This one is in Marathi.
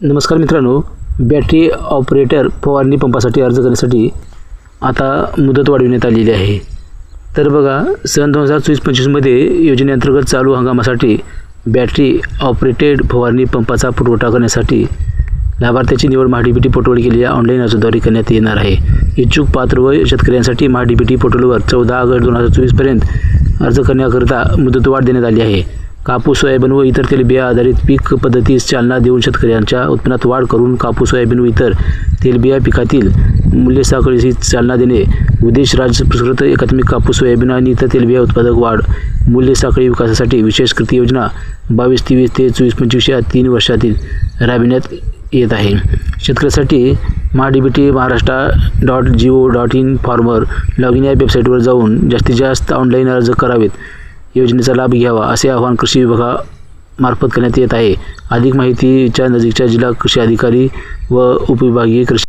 नमस्कार मित्रांनो बॅटरी ऑपरेटर फवारणी पंपासाठी अर्ज करण्यासाठी आता मुदत वाढविण्यात आलेली आहे. तर बघा सन दोन हजार चोवीस पंचवीसमध्ये योजनेअंतर्गत चालू हंगामासाठी बॅटरी ऑपरेटेड फवारणी पंपाचा पुरवठा करण्यासाठी लाभार्थ्याची निवड महाडीबीटी पोर्टलवर केलेल्या ऑनलाईन अर्जद्वारे करण्यात येणार आहे. इच्छुक पात्र व शेतकऱ्यांसाठी महाडीबीटी पोर्टलवर चौदा ऑगस्ट दोन हजार चोवीसपर्यंत अर्ज करण्याकरिता मुदतवाढ देण्यात आली आहे. कापूस सोयाबीन व इतर तेलबिया आधारित पीक पद्धतीस चालना देऊन शेतकऱ्यांच्या उत्पन्नात वाढ करून कापूस सोयाबीन व इतर तेलबिया पिकातील मूल्य साखळीशी चालना देणे. उद्देश राज्य पुरस्कृत एकात्मिक कापूस सोयाबीन आणि इतर तेलबिया उत्पादक वाढ मूल्य साखळी विकासासाठी विशेष कृती योजना बावीस तेवीस ते चोवीस पंचवीस या तीन वर्षातील राबविण्यात येत आहे. शेतकऱ्यासाठी MahaDBT Maharashtra dot G O dot in farmer log in या वेबसाईटवर जाऊन जास्तीत जास्त ऑनलाईन अर्ज करावेत. योजनेचा लाभ घ्यावा असे आवाहन कृषी विभागामार्फत करण्यात येत आहे. अधिक माहितीच्या नजीकच्या जिल्हा कृषी अधिकारी व उपविभागीय कृषी